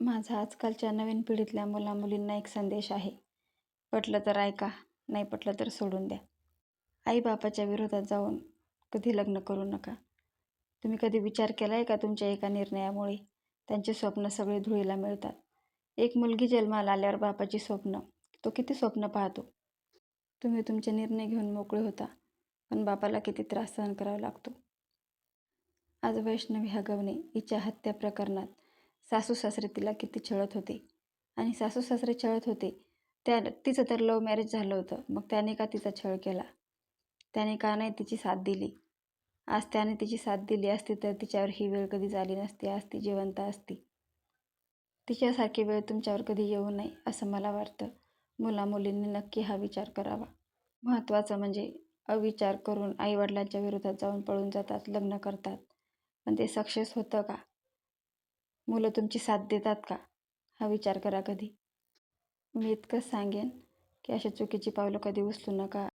माझा आजकालच्या नवीन पिढीतल्या मुलामुलींना एक संदेश आहे. पटलं तर ऐका, नाही पटलं तर सोडून द्या. आई-बापाच्या विरोधात जाऊन कधी लग्न करू नका. तुम्ही कधी विचार केला आहे का तुमच्या एका निर्णयामुळे त्यांचे स्वप्न सगळे धुळीला मिळतात? एक मुलगी जन्माला आल्यावर बापाची स्वप्न तो किती स्वप्न पाहतो. तुम्ही तुमचे निर्णय घेऊन मोकळे होता, पण बापाला किती त्रास सहन करावा लागतो. आज वैष्णवी हगवणे हिच्या हत्या प्रकरणात सासू-सासरे तिला किती छळत होते आणि सासू-सासरे छळत होते त्या तिचं तर लव्ह मॅरेज झालं होतं. मग त्याने का तिचा छळ केला? त्याने का नाही तिची साथ दिली? आज त्याने तिची साथ दिली असती तर तिच्यावर ही वेळ कधीच आली नसती. आज ती जिवंत असती. तिच्यासारखी वेळ तुमच्यावर कधी येऊ नये असं मला वाटतं. मुला-मुलींनी नक्की हा विचार करावा. महत्त्वाचं म्हणजे अविचार करून आईवडिलांच्या विरोधात जाऊन पळून जातात, लग्न करतात. पण ते सक्सेस होतं का? मुलं तुमची साथ देतात का? हा विचार करा कधी. मी इतकंच सांगेन की अशा चुकीची पावलं कधी उचलू नका.